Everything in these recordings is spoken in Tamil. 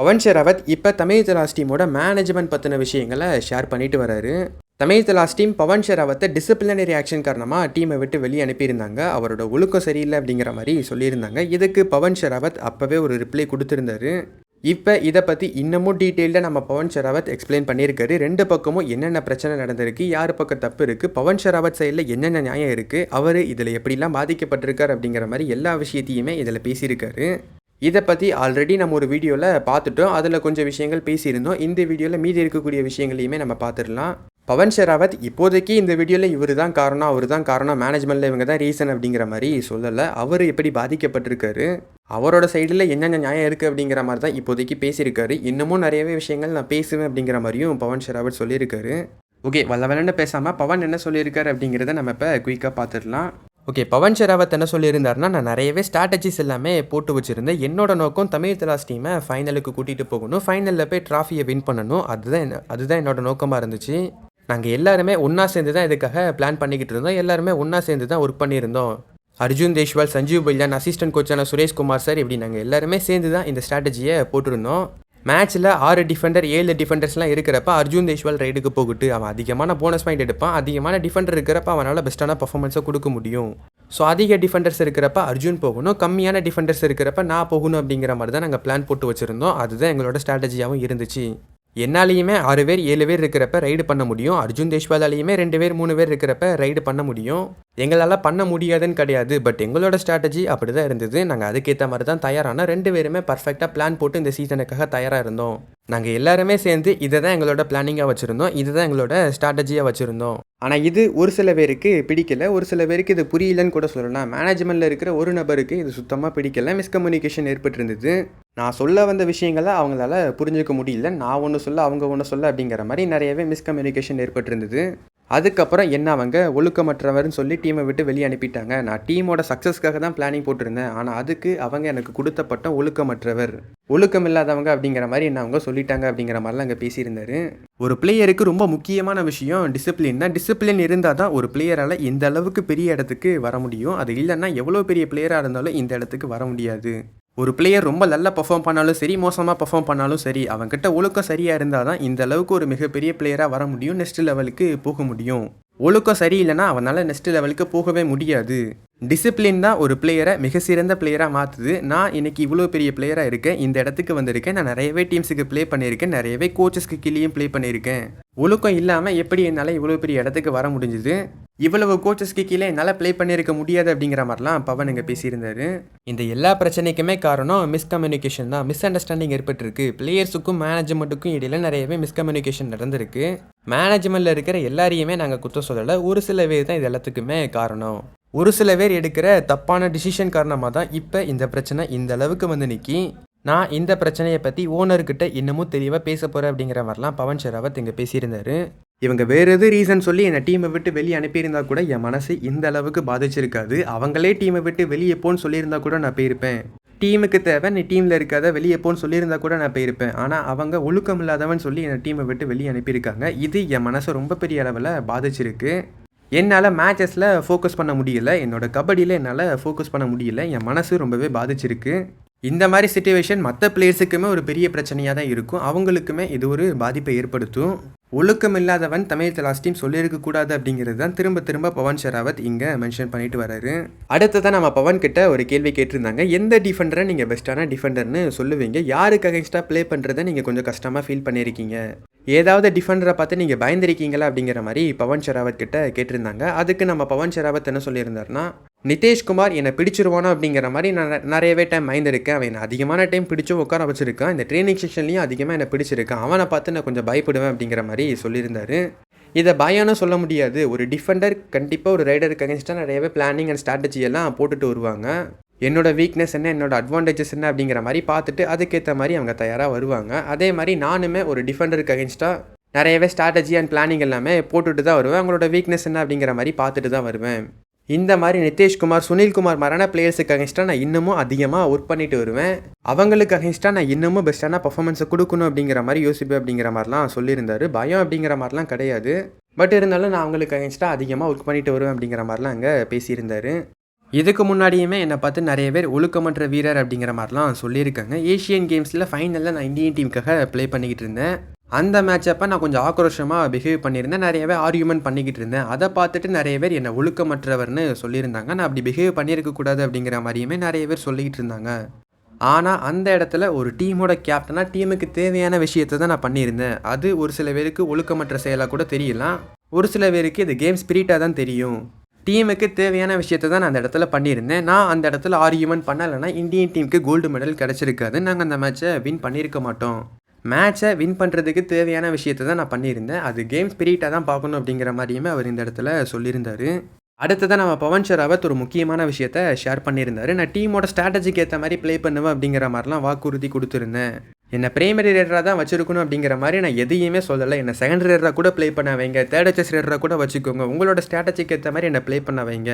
பவன் ஷெராவத் இப்போ தமிழ் தலாஸ் டீமோட மேனேஜ்மெண்ட் பற்றின விஷயங்களை ஷேர் பண்ணிட்டு வராரு. தமிழ் தலாஸ் டீம் பவன் ஷெராவத்தை டிசிப்ளினரி ஆக்ஷன் காரணமாக டீமை விட்டு வெளியே அனுப்பியிருந்தாங்க. அவரோட ஒழுக்கம் சரியில்லை அப்படிங்கிற மாதிரி சொல்லியிருந்தாங்க. இதுக்கு பவன் ஷெராவத் அப்போவே ஒரு ரிப்ளை கொடுத்துருந்தாரு. இப்போ இதை பற்றி இன்னமும் டீட்டெயில்டாக நம்ம பவன் ஷெராவத் எக்ஸ்பிளைன் பண்ணியிருக்காரு. ரெண்டு பக்கமும் என்னென்ன பிரச்சனை நடந்திருக்கு யார் பக்கம் தப்பு இருக்குது பவன் ஷெராவத் சைடில் என்னென்ன நியாயம் இருக்குது அவர் இதில் எப்படிலாம் பாதிக்கப்பட்டிருக்கார் அப்படிங்கிற மாதிரி எல்லா விஷயத்தையுமே இதில் பேசியிருக்காரு. இதை பற்றி ஆல்ரெடி நம்ம ஒரு வீடியோவில் பார்த்துட்டோம். அதில் கொஞ்சம் விஷயங்கள் பேசியிருந்தோம். இந்த வீடியோவில் மீதி இருக்கக்கூடிய விஷயங்களையுமே நம்ம பார்த்துடலாம். பவன் ஷெராவத் இப்போதைக்கு இந்த வீடியோவில் இவர் தான் காரணம் அவர் தான் காரணம். மேனேஜ்மெண்ட்டில் இவங்க தான் ரீசன் அப்படிங்கிற மாதிரி சொல்லலை. அவர் எப்படி பாதிக்கப்பட்டிருக்காரு? அவரோட சைடில் என்னென்ன நியாயம் இருக்குது அப்படிங்கிற மாதிரி தான் இப்போதைக்கு பேசியிருக்காரு. இன்னமும் நிறையவே விஷயங்கள் நான் பேசுவேன் அப்படிங்கிற மாதிரியும் பவன் ஷெராவத் சொல்லியிருக்காரு. ஓகே வல்ல வல்லன்னு பேசாமல் பவன் என்ன சொல்லியிருக்காரு அப்படிங்கிறத நம்ம இப்போ குயிக்காக பார்த்துடலாம். ஓகே பவன் ஷெராவத் என்ன சொல்லியிருந்தாருன்னா நான் நிறையவே ஸ்ட்ராட்டஜிஸ் எல்லாமே போட்டு வச்சுருந்தேன். என்னோட நோக்கம் தமிழ் தலாஸ் டீமை ஃபைனலுக்கு கூட்டிகிட்டு போகணும். ஃபைனலில் போய் ட்ராஃபியை வின் பண்ணணும். அதுதான் என்ன அதுதான் என்னோட நோக்கமாக இருந்துச்சு. நாங்கள் எல்லாருமே ஒன்றா சேர்ந்து தான் இதுக்காக பிளான் பண்ணிக்கிட்டு இருந்தோம். எல்லாருமே ஒன்றா சேர்ந்து தான் ஒர்க் பண்ணியிருந்தோம். அர்ஜுன் தேஷ்வால் சஞ்சீவ் பல்யான் அசிஸ்டன்ட் கோச்சான சுரேஷ்குமார் சார் இப்படி நாங்கள் எல்லாருமே சேர்ந்து தான் இந்த ஸ்ட்ராட்டஜியை போட்டிருந்தோம். மேட்ச்சில் ஆறு டிஃபெண்டர் ஏழு டிஃபெண்டர்ஸ்லாம் இருக்கிறப்ப அர்ஜுன் தேஷ்வால் ரைடுக்கு போகிட்டு அவன் அதிகமான போனஸ் பாயிண்ட் எடுப்பான். அதிகமான டிஃபெண்டர் இருக்கிறப்ப அவனால் பெஸ்ட்டான பர்ஃபார்மன்ஸை கொடுக்க முடியும். ஸோ அதிக டிஃபெண்டர்ஸ் இருக்கிறப்ப அர்ஜுன் போகணும். கம்மியான டிஃபெண்டர்ஸ் இருக்கிறப்ப நான் போகணும் அப்படிங்கிற மாதிரி தான் நாங்கள் பிளான் போட்டு வச்சுருந்தோம். அதுதான் எங்களோட ஸ்ட்ராட்டஜியாகவும் இருந்துச்சு. என்னாலேயுமே ஆறு பேர் ஏழு பேர் இருக்கிறப்ப ரைடு பண்ண முடியும். அர்ஜுன் தேஷ்பாலாலேயுமே ரெண்டு பேர் மூணு பேர் இருக்கிறப்ப ரைடு பண்ண முடியும். எங்களால் பண்ண முடியாதுன்னு கிடையாது. பட் எங்களோட ஸ்ட்ராட்டஜி அப்படி தான் இருந்தது. நாங்கள் அதுக்கேற்ற மாதிரி தான் தயாரானோம் ரெண்டு பேருமே பர்ஃபெக்டாக பிளான் போட்டு இந்த சீசனுக்காக தயாராக இருந்தோம். நாங்கள் எல்லாருமே சேர்ந்து இதை தான் எங்களோட பிளானிங்காக வச்சுருந்தோம். இதுதான் எங்களோட ஸ்ட்ராட்டஜியாக வச்சுருந்தோம். ஆனால் இது ஒரு சில பேருக்கு பிடிக்கல. ஒரு சில பேருக்கு இது புரியலன்னு கூட சொல்லலாம். மேனேஜ்மெண்ட்டில் இருக்கிற ஒரு நபருக்கு இது சுத்தமாக பிடிக்கல. மிஸ்கம்யூனிகேஷன் ஏற்பட்டிருந்தது. நான் சொல்ல வந்த விஷயங்களை அவங்களால புரிஞ்சுக்க முடியல. நான் ஒன்று சொல்ல அவங்க ஒன்று சொல்ல அப்படிங்கிற மாதிரி நிறையவே மிஸ்கம்யூனிகேஷன் ஏற்பட்டிருந்தது. அதுக்கப்புறம் என்ன அவங்க ஒழுக்கமற்றவர்னு சொல்லி டீமை விட்டு வெளியே அனுப்பிட்டாங்க. நான் டீமோட சக்ஸஸ்க்காக தான் பிளானிங் போட்டிருந்தேன். ஆனால் அதுக்கு அவங்க எனக்கு கொடுத்த பட்டம் ஒழுக்கமற்றவர். ஒழுக்கம் இல்லாதவங்க அப்படிங்கிற மாதிரி என்ன அவங்க சொல்லிட்டாங்க அப்படிங்கிற மாதிரிலாம் அங்கே பேசியிருந்தாரு. ஒரு பிளேயருக்கு ரொம்ப முக்கியமான விஷயம் டிசிப்ளின் தான். டிசிப்ளின் இருந்தால் தான் ஒரு பிளேயரால் இந்த அளவுக்கு பெரிய இடத்துக்கு வர முடியும். அது இல்லைன்னா எவ்வளோ பெரிய பிளேயராக இருந்தாலும் இந்த இடத்துக்கு வர முடியாது. ஒரு பிளேயர் ரொம்ப நல்லா பர்ஃபார்ம் பண்ணாலும் சரி மோசமாக பர்ஃபார்ம் பண்ணாலும் சரி அவன்கிட்ட ஒழுக்கம் சரியாக இருந்தால் தான் இந்த அளவுக்கு ஒரு மிகப்பெரிய பிளேயராக வர முடியும் நெக்ஸ்ட் லெவலுக்கு போக முடியும். ஒழுக்கம் சரியில்லைன்னா அவனால் நெக்ஸ்ட் லெவலுக்கு போகவே முடியாது. டிசிப்ளின் தான் ஒரு பிளேயரை மிக சிறந்த பிளேயராக மாற்றுது நான் இன்னைக்கு இவ்வளோ பெரிய பிளேயராக இருக்கேன் இந்த இடத்துக்கு வந்திருக்கேன் நான் நிறையவே டீம்ஸுக்கு ப்ளே பண்ணியிருக்கேன் நிறையவே கோச்சஸ்க்கு கீழேயும் ப்ளே பண்ணியிருக்கேன். ஒழுக்கம் இல்லாமல் எப்படி என்னால் இவ்வளோ பெரிய இடத்துக்கு வர முடிஞ்சுது? இவ்வளவு கோச்சஸ்க்கு கீழே என்னால் ப்ளே பண்ணியிருக்க முடியாது அப்படிங்கிற மாதிரிலாம் பவன் இங்கே பேசியிருந்தாரு. இந்த எல்லா பிரச்சனைக்குமே காரணம் மிஸ்கம்யூனிகேஷன் தான். மிஸ் அண்டர்ஸ்டாண்டிங் ஏற்பட்டிருக்கு. பிளேயர்ஸுக்கும் மேனேஜ்மெண்ட்டுக்கும் இடையில நிறையவே மிஸ்கம்யூனிகேஷன் நடந்திருக்கு. மேனேஜ்மெண்ட்டில் இருக்கிற எல்லாரையுமே நாங்கள் குற்றம் சொல்லலை. ஒரு சில பேர் தான் இது எல்லாத்துக்குமே காரணம். ஒரு சில பேர் எடுக்கிற தப்பான டிசிஷன் காரணமாக தான் இப்போ இந்த பிரச்சனை இந்த அளவுக்கு வந்து நிற்கி நான் இந்த பிரச்சனையை பற்றி ஓனர்கிட்ட இன்னமும் தெளிவாக பேச போகிறேன் அப்படிங்கிற மாதிரிலாம் பவன் ஷெராவத் இங்கே பேசியிருந்தாரு. இவங்க வேறு எது ரீசன் சொல்லி என்னை டீமை விட்டு வெளியே அனுப்பியிருந்தா கூட என் மனசு இந்த அளவுக்கு பாதிச்சிருக்காது. அவங்களே டீமை விட்டு வெளியே போன்னு சொல்லியிருந்தா கூட நான் போயிருப்பேன். டீமுக்கு தேவை நீ டீமில் இருக்காத வெளியே போன்னு சொல்லியிருந்தா கூட நான் போயிருப்பேன். ஆனால் அவங்க ஒழுக்கம் இல்லாதவன் சொல்லி என்னை டீமை விட்டு வெளியே அனுப்பியிருக்காங்க. இது என் மனசை ரொம்ப பெரிய அளவில் பாதிச்சிருக்கு. என்னால் மேட்சஸில் ஃபோக்கஸ் பண்ண முடியல. என்னோட கபடியில் என்னால் ஃபோக்கஸ் பண்ண முடியல. என் மனசு ரொம்பவே பாதிச்சிருக்கு. இந்த மாதிரி சுச்சுவேஷன் மற்ற பிளேயர்ஸுக்குமே ஒரு பெரிய பிரச்சனையாக தான் இருக்கும். அவங்களுக்குமே இது ஒரு பாதிப்பை ஏற்படுத்தும். ஒழுக்கம் இல்லாதவன் தமிழ் தலாஸ் சொல்லியிருக்கக்கூடாது அப்படிங்கிறது தான் திரும்ப திரும்ப பவன் ஷெராவத் இங்கே மென்ஷன் பண்ணிட்டு வராரு. அடுத்ததான் நம்ம பவன் கிட்ட ஒரு கேள்வி கேட்டிருந்தாங்க. எந்த டிஃபெண்டரை நீங்கள் பெஸ்ட்டான டிஃபெண்டர்னு சொல்லுவீங்க? யாருக்கு அகைன்ஸ்டாக ப்ளே பண்ணுறதை நீங்கள் கொஞ்சம் கஷ்டமாக ஃபீல் பண்ணியிருக்கீங்க ஏதாவது டிஃபெண்டரை பார்த்து நீங்கள் பயந்துருக்கீங்களா அப்படிங்கிற மாதிரி பவன் ஷெராவத் கிட்ட கேட்டிருந்தாங்க. அதுக்கு நம்ம பவன் ஷெராவத் என்ன சொல்லியிருந்தாருன்னா நிதேஷ்குமார் என்னை பிடிச்சிருவானோ அப்படிங்கிற மாதிரி நான் நிறையவே டைம் மைந்திருக்கேன் அவன் என்னை அதிகமான டைம் பிடிச்சும் உட்கார வச்சிருக்கான். இந்த ட்ரைனிங் செஷன்லேயும் அதிகமாக என்னை பிடிச்சிருக்கான். அவனை பார்த்து நான் கொஞ்சம் பயப்படுவேன் அப்படிங்கிற மாதிரி சொல்லியிருந்தாரு. இதை பயம்னு சொல்ல முடியாது. ஒரு டிஃபெண்டர் கண்டிப்பாக ஒரு ரைடருக்கு அகேன்ஸ்டாக நிறையவே பிளானிங் அண்ட் ஸ்ட்ராட்டஜி எல்லாம் போட்டுட்டு வருவாங்க. என்னோடய வீக்னஸ் என்ன என்னோடய அட்வான்டேஜஸ் என்ன அப்படிங்கிற மாதிரி பார்த்துட்டு அதுக்கேற்ற மாதிரி அவங்க தயாராக வருவாங்க. அதே மாதிரி நானுமே ஒரு டிஃபெண்டருக்கு அகேன்ஸ்டாக நிறையவே ஸ்ட்ராட்டஜி அண்ட் பிளானிங் எல்லாமே போட்டுட்டு தான் வருவேன். அவங்களோட வீக்னஸ் என்ன அப்படிங்கிற மாதிரி பார்த்துட்டு தான் வருவேன். இந்த மாதிரி நிதிஷ்குமார் சுனில்குமார் மரண பிளேயர்ஸுக்கு அகேன்ஸ்டாக நான் இன்னமும் அதிகமாக ஒர்க் பண்ணிட்டு வருவேன். அவங்களுக்கு அகேன்ஸ்டாக நான் இன்னமும் பெஸ்ட்டான பர்ஃபார்மன்ஸை கொடுக்கணும் அப்படிங்கிற மாதிரி யோசிப்பேன் அப்படிங்கிற மாதிரிலாம் சொல்லியிருந்தாரு. பயம் அப்படிங்கிற மாதிரிலாம் கிடையாது. பட் இருந்தாலும் நான் அவங்களுக்கு அகேன்ஸ்டாக அதிகமாக ஒர்க் பண்ணிட்டு வருவேன் அப்படிங்கிற மாதிரிலாம் அங்கே பேசியிருந்தார். இதுக்கு முன்னாடியுமே என்னை பார்த்து நிறைய பேர் ஒழுக்கமற்ற வீரர் அப்படிங்கிற மாதிரிலாம் சொல்லியிருக்காங்க. ஏஷியன் கேம்ஸில் ஃபைனலில் நான் இந்தியன் டீமுக்காக ப்ளே பண்ணிக்கிட்டு இருந்தேன். அந்த மேட்ச் அப்போ நான் கொஞ்சம் ஆக்ரோஷமாக பிஹேவ் பண்ணியிருந்தேன். நிறையவே ஆர்கியூமெண்ட் பண்ணிக்கிட்டு இருந்தேன். அதை பார்த்துட்டு நிறைய பேர் என்னை ஒழுக்கமற்றவர்னு சொல்லியிருந்தாங்க. நான் அப்படி பிஹேவ் பண்ணியிருக்கக்கூடாது அப்படிங்கிற மாதிரியுமே நிறைய பேர் சொல்லிக்கிட்டு இருந்தாங்க. ஆனால் அந்த இடத்துல ஒரு டீமோட கேப்டனாக டீமுக்கு தேவையான விஷயத்தை தான் நான் பண்ணியிருந்தேன். அது ஒரு சில பேருக்கு ஒழுக்கமற்ற செயலாக கூட தெரியலாம் ஒரு சில பேருக்கு இது கேம் ஸ்பிரிட்டாக தான் தெரியும். டீமுக்கு தேவையான விஷயத்தை தான் நான் அந்த இடத்துல பண்ணியிருந்தேன். நான் அந்த இடத்துல ஆர்கியூமெண்ட் பண்ணலைன்னா இந்தியன் டீமுக்கு கோல்டு மெடல் கிடச்சிருக்காது நாங்கள் அந்த மேட்ச்சை வின் பண்ணியிருக்க மாட்டோம். மேட்ச்சை வின் பண்ணுறதுக்கு தேவையான விஷயத்தை தான் நான் பண்ணியிருந்தேன். அது கேம் ஸ்பிரிட்டாக தான் பார்க்கணும் அப்படிங்கிற மாதிரியுமே அவர் இந்த இடத்துல சொல்லியிருந்தார். அடுத்ததாக நம்ம பவன் ஷராவத் ஒரு முக்கியமான விஷயத்த ஷேர் பண்ணியிருந்தார். நான் டீமோட ஸ்ட்ராட்டஜிக்கு ஏற்ற மாதிரி ப்ளே பண்ணுவேன் அப்படிங்கிற மாதிரிலாம் வாக்குறுதி கொடுத்துருந்தேன். என்னை பிரைமரி ரேடராக தான் வச்சிருக்கணும் அப்படிங்கிற மாதிரி நான் எதையுமே சொல்லலை. என்னை செகண்ட் ரேடராக கூட ப்ளே பண்ண வைங்க தேர்ட் ஹெச்எஸ் ரேடராக கூட வச்சுக்கோங்க. உங்களோட ஸ்ட்ராட்டஜிக்கு ஏற்ற மாதிரி என்னை ப்ளே பண்ண வைங்க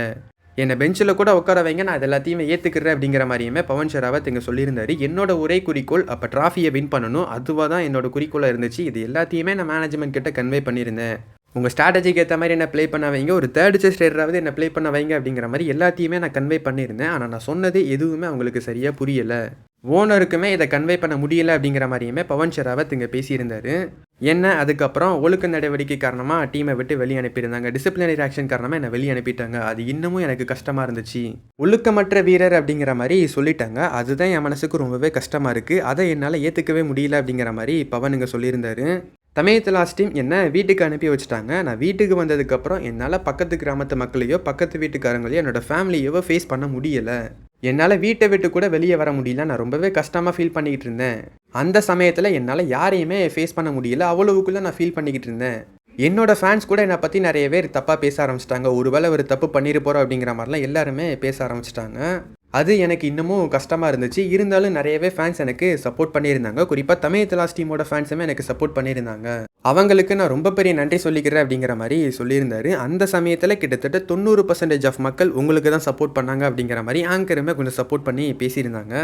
என்னை பெஞ்சில் கூட உட்கார வைங்க நான் அது எல்லாத்தையுமே ஏற்றுக்கிறேன் அப்படிங்கிற மாதிரியுமே பவன் ஷராவத் இங்கே சொல்லியிருந்தார். என்னோட ஒரே குறிக்கோள் அப்போ ட்ராஃபியை வின் பண்ணணும். அதுவாக தான் என்னோட குறிக்கோளாக இருந்துச்சு. இது எல்லாத்தையுமே நான் மேனேஜ்மெண்ட் கிட்ட கன்வே பண்ணியிருந்தேன். உங்கள் ஸ்ட்ராட்டஜிக்கு ஏற்ற மாதிரி என்ன ப்ளே பண்ண வைங்க. ஒரு தேர்ட் செஸ் ரேடராவது என்ன ப்ளே பண்ண வைங்க அப்படிங்கிற மாதிரி எல்லாத்தையுமே நான் கன்வே பண்ணியிருந்தேன். ஆனால் நான் சொன்னது எதுவுமே அவங்களுக்கு சரியாக புரியலை. ஓனருக்குமே இதை கன்வே பண்ண முடியல அப்படிங்கிற மாதிரியுமே பவன் ஷெராவத் இங்கே பேசியிருந்தாரு. என்ன? அதுக்கப்புறம் ஒழுக்க நடவடிக்கை காரணமாக டீமை விட்டு வெளியே அனுப்பியிருந்தாங்க டிசிப்ளினரி ஆக்ஷன் காரணமாக என்னை வெளியே அனுப்பிட்டாங்க அது இன்னமும் எனக்கு கஷ்டமாக இருந்துச்சு. ஒழுக்கமற்ற வீரர் அப்படிங்கிற மாதிரி சொல்லிட்டாங்க. அதுதான் என் மனசுக்கு ரொம்பவே கஷ்டமாக இருக்குது அதை என்னால் ஏற்றுக்கவே முடியல அப்படிங்கிற மாதிரி பவன் இங்கே சொல்லியிருந்தாரு. தமிழ் லாஸ்ட் டீம் என்ன? வீட்டுக்கு அனுப்பி வச்சுட்டாங்க. நான் வீட்டுக்கு வந்ததுக்கப்புறம் என்னால் பக்கத்து கிராமத்து மக்களையோ பக்கத்து வீட்டுக்காரங்களையோ என்னோட ஃபேமிலியவோ ஃபேஸ் பண்ண முடியலை. என்னால் வீட்டை விட்டு கூட வெளியே வர முடியல. நான் ரொம்பவே கஷ்டமாக ஃபீல் பண்ணிக்கிட்டு இருந்தேன். அந்த சமயத்தில் என்னால் யாரையுமே ஃபேஸ் பண்ண முடியல. அவ்வளவுக்குள்ளே நான் ஃபீல் பண்ணிக்கிட்டு இருந்தேன். என்னோட ஃபேன்ஸ் கூட என்னை பற்றி நிறைய பேர் தப்பாக பேச ஆரம்பிச்சிட்டாங்க. ஒருவேளை ஒரு தப்பு பண்ணிட்டு போகிறோம் அப்படிங்கிற மாதிரிலாம் எல்லாருமே பேச ஆரம்பிச்சிட்டாங்க. அது எனக்கு இன்னமும் கஷ்டமாக இருந்துச்சு. இருந்தாலும் நிறையவே ஃபேன்ஸ் எனக்கு சப்போர்ட் பண்ணியிருந்தாங்க. குறிப்பாக தமிழ் தலாஸ் டீமோட ஃபேன்ஸுமே எனக்கு சப்போர்ட் பண்ணியிருந்தாங்க. அவங்களுக்கு நான் ரொம்ப பெரிய நன்றி சொல்லிக்கிறேன் அப்படிங்கிற மாதிரி சொல்லியிருந்தாரு. அந்த சமயத்தில் கிட்டத்தட்ட தொண்ணூறு பர்சன்டேஜ் ஆஃப் மக்கள் உங்களுக்கு தான் சப்போர்ட் பண்ணாங்க அப்படிங்கிற மாதிரி ஆங்கருமே கொஞ்சம் சப்போர்ட் பண்ணி பேசியிருந்தாங்க.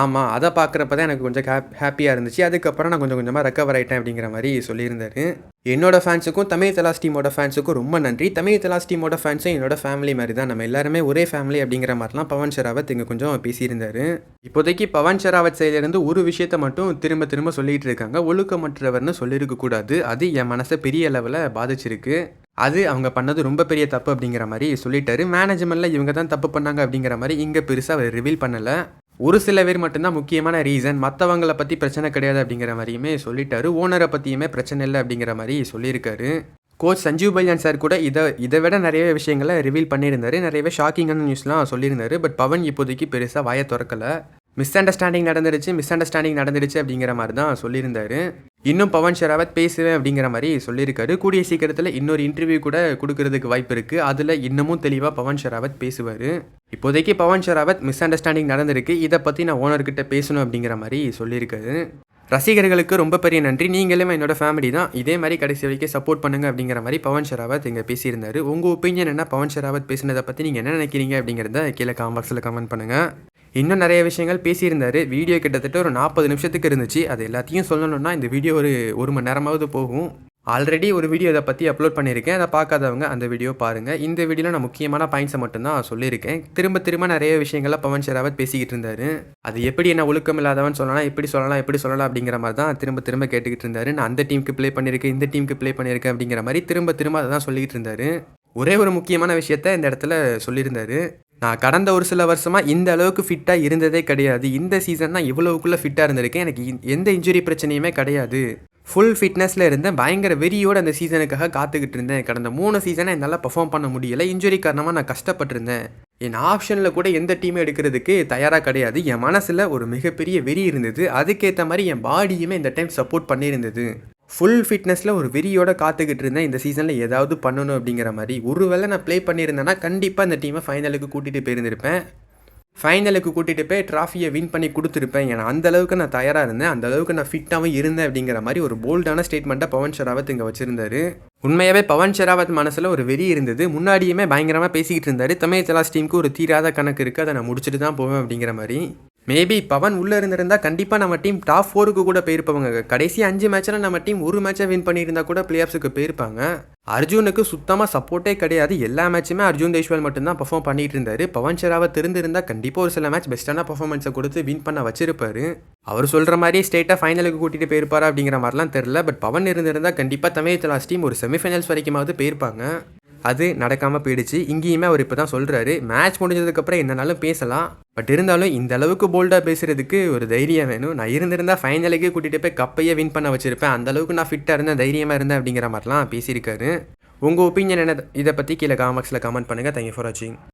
ஆமாம் அதை பார்க்குறப்ப தான் எனக்கு கொஞ்சம் ஹேப் ஹாப்பியாக இருந்துச்சு. அதுக்கப்புறம் நான் கொஞ்சம் கொஞ்சமாக ரெக்கவர் ஆகிட்டேன் அப்படிங்கிற மாதிரி சொல்லியிருந்தாரு. என்னோட ஃபேன்ஸுக்கும் தமிழ் தலாஸ் டீமோட ஃபேன்ஸுக்கும் ரொம்ப நன்றி. தமிழ் தலாஸ் டீமோட ஃபேன்ஸும் என்னோட ஃபேமிலி மாதிரி தான் நம்ம எல்லாருமே ஒரே ஃபேமிலி அப்படிங்கிற மாதிரிலாம் பவன் ஷெராவத் இங்கே கொஞ்சம் பேசியிருந்தாரு. இப்போதைக்கு பவன் ஷெராவத் சைட்லேருந்து ஒரு விஷயத்தை மட்டும் திரும்ப திரும்ப சொல்லிகிட்டு இருக்காங்க. ஒழுக்கமற்றவர்னு சொல்லியிருக்கக்கூடாது அது என் மனசை பெரிய லெவலில் பாதிச்சிருக்கு. அது அவங்க பண்ணது ரொம்ப பெரிய தப்பு அப்படிங்கிற மாதிரி சொல்லிட்டாரு. மேனேஜ்மெண்ட்டில் இவங்க தான் தப்பு பண்ணாங்க அப்படிங்கிற மாதிரி இங்கே பெருசாக அவர் ரிவீல் பண்ணலை. ஒரு சில பேர் மட்டும்தான் முக்கியமான ரீசன் மற்றவங்கள பற்றி பிரச்சனை கிடையாது அப்படிங்கிற மாதிரியுமே சொல்லிட்டாரு. ஓனரை பற்றியுமே பிரச்சனை இல்லை அப்படிங்கிற மாதிரி சொல்லியிருக்காரு. கோச் சஞ்சீவ் பல்யான் சார் கூட இதை இதை விட நிறைய விஷயங்களை ரிவீல் பண்ணியிருந்தாரு. நிறையவே ஷாக்கிங்கான நியூஸ்லாம் சொல்லியிருந்தார். பட் பவன் இப்போதைக்கு பெருசாக வாயை திறக்கலை. மிஸ் அண்டர்ஸ்டாண்டிங் நடந்துருச்சு மிஸ் அண்டர்ஸ்டாண்டிங் நடந்துருச்சு அப்படிங்கிற மாதிரி தான் சொல்லியிருந்தாரு. இன்னும் பவன் ஷெராவத் பேசுவேன் அப்படிங்கிற மாதிரி சொல்லியிருக்காரு. கூடிய சீக்கிரத்தில் இன்னொரு இன்டர்வியூ கூட கொடுக்கறதுக்கு வாய்ப்பு இருக்குது அதில் இன்னமும் தெளிவாக பவன் ஷெராவத் பேசுவார். இப்போதைக்கு பவன் ஷெராவத் மிஸ் அண்டர்ஸ்டாண்டிங் நடந்திருக்கு. இதை பற்றி நான் ஓனர்கிட்ட பேசணும் அப்படிங்கிற மாதிரி சொல்லியிருக்காரு. ரசிகர்களுக்கு ரொம்ப பெரிய நன்றி. நீங்களும் என்னோட ஃபேமிலி தான். இதே மாதிரி கடைசி வரைக்கும் சப்போர்ட் பண்ணுங்க அப்படிங்கிற மாதிரி பவன் ஷெராவத் இங்கே பேசியிருந்தாரு. உங்கள் ஒப்பீனியன் என்ன? பவன் ஷெராவத் பேசினதை பற்றி நீங்கள் என்ன நினைக்கிறீங்க அப்படிங்கிறத கீழே காம்பாக்ஸில் கமெண்ட் பண்ணுங்கள் இன்னும் நிறைய விஷயங்கள் பேசியிருந்தாரு. வீடியோ கிட்டத்தட்ட ஒரு நாற்பது நிமிஷத்துக்கு இருந்துச்சு. அது எல்லாத்தையும் சொல்லணும்னா இந்த வீடியோ ஒரு ஒரு மணி நேரமாவது போகும். ஆல்ரெடி ஒரு வீடியோ இதை பற்றி அப்லோட் பண்ணியிருக்கேன். அதை பார்க்காதவங்க அந்த வீடியோ பாருங்கள் இந்த வீடியோவில் நான் முக்கியமான பாயிண்ட்ஸை மட்டும்தான் சொல்லியிருக்கேன். திரும்ப திரும்ப நிறைய விஷயங்களை பவன் ஷெராவத் பேசிக்கிட்டு இருந்தார். அது எப்படி என்ன ஒழுக்கம் இல்லாதவன் சொல்லலாம் எப்படி சொல்லலாம் எப்படி சொல்லலாம் அப்படிங்கிற மாதிரி தான் திரும்ப திரும்ப கேட்டுக்கிட்டு இருந்தாரு. நான் அந்த டீமுக்கு ப்ளே பண்ணியிருக்கேன் இந்த டீமுக்கு ப்ளே பண்ணியிருக்கேன் அப்படிங்கிற மாதிரி திரும்ப திரும்ப அதை தான் சொல்லிக்கிட்டு இருந்தாரு. ஒரே ஒரு முக்கியமான விஷயத்த இந்த இடத்துல சொல்லியிருந்தாரு. நான் கடந்த ஒரு சில வருஷமாக இந்த அளவுக்கு ஃபிட்டாக இருந்ததே கிடையாது. இந்த சீசன் தான் இவ்வளவுக்குள்ளே ஃபிட்டாக இருந்திருக்கேன். எனக்கு எந்த இன்ஜுரி பிரச்சனையுமே கிடையாது. ஃபுல் ஃபிட்னஸில் இருந்தேன். பயங்கர வெறியோடு அந்த சீசனுக்காக காத்துக்கிட்டு இருந்தேன். கடந்த மூணு சீசனை என்னால் பர்ஃபார்ம் பண்ண முடியலை. இன்ஜுரி காரணமாக நான் கஷ்டப்பட்டிருந்தேன். என் ஆப்ஷனில் கூட எந்த டீமும் எடுக்கிறதுக்கு தயாராக கிடையாது. என் மனசில் ஒரு மிகப்பெரிய வெறி இருந்தது. அதுக்கேற்ற மாதிரி என் பாடியுமே இந்த டைம் சப்போர்ட் பண்ணியிருந்தது. ஃபுல் ஃபிட்னஸில் ஒரு வெறியோட காத்துக்கிட்டு இருந்தேன். இந்த சீசனில் ஏதாவது பண்ணணும் அப்படிங்கிற மாதிரி. ஒருவேளை நான் ப்ளே பண்ணியிருந்தேன்னா கண்டிப்பாக அந்த டீமை ஃபைனலுக்கு கூட்டிகிட்டு போயிருந்திருப்பேன். ஃபைனலுக்கு கூட்டிகிட்டு போய் ட்ராஃபியை வின் பண்ணி கொடுத்துருப்பேன். ஏன்னா அந்த அளவுக்கு நான் தயாராக இருந்தேன். அந்தளவுக்கு நான் ஃபிட்டாகவும் இருந்தேன் அப்படிங்கிற மாதிரி ஒரு போல்டான ஸ்டேட்மெண்ட்டை பவன் ஷெராவத் இங்கே வச்சிருந்தாரு. உண்மையாகவே பவன் ஷெராவத் மனசில் ஒரு வெறி இருந்தது. முன்னாடியுமே பயங்கரமாக பேசிக்கிட்டு இருந்தார். தமிழ் தலாஸ் டீமுக்கு ஒரு தீராத கணக்கு இருக்குது அதை நான் முடிச்சுட்டு தான் போவேன் அப்படிங்கிற மாதிரி. மேபி பவன் உள்ளே இருந்திருந்தால் கண்டிப்பாக நம்ம டீம் டாப் ஃபோருக்கு கூட போயிருப்பவங்க. கடைசி அஞ்சு மேட்சில் நம்ம டீம் ஒரு மேட்சை வின் பண்ணியிருந்தா கூட பிளே ஆஃப்ஸுக்கு போயிருப்பாங்க. அர்ஜுனுக்கு சுத்தமாக சப்போர்ட்டே கிடையாது. எல்லா மேட்சுமே அர்ஜுன் தேஷ்வால் மட்டும்தான் பர்ஃபார்ம் பண்ணிட்டு இருந்தார் பவன் ஷெராவை திருந்திருந்தால் கண்டிப்பாக ஒரு சில மேட்ச் பெஸ்ட்டான பர்ஃபார்மன்ஸை கொடுத்து வின் பண்ண வச்சிருப்பாரு. அவர் சொல்கிற மாதிரி ஸ்டேட்டாக ஃபைனலுக்கு கூட்டிகிட்டு போயிருப்பாரா அப்படிங்கிற மாதிரிலாம் தெரில பட் பவன் இருந்திருந்தால் கண்டிப்பாக தமிழ் தலாஸ் டீம் ஒரு செமிஃபைனல்ஸ் வரைக்குமாவது போயிருப்பாங்க. அது நடக்காமல் போயிடுச்சு. இங்கேயுமே அவர் இப்போ தான் சொல்கிறாரு மேட்ச் முடிஞ்சதுக்கப்புறம் என்னனாலும் பேசலாம். பட் இருந்தாலும் இந்த அளவுக்கு போல்டாக பேசுகிறதுக்கு ஒரு தைரியம் வேணும். நான் இருந்திருந்தால் ஃபைனலுக்கே கூட்டிகிட்டு போய் கப்பையே வின் பண்ண வச்சுருப்பேன். அந்த அளவுக்கு நான் ஃபிட்டாக இருந்தேன் தைரியமாக இருந்தேன் அப்படிங்கிற மாதிரிலாம் பேசியிருக்காரு. உங்கள் ஒப்பீனியன் என்ன இதை பற்றி கீழே காமெக்ஸில் கமெண்ட் பண்ணுங்கள் தேங்க்யூ ஃபார் வாட்சிங்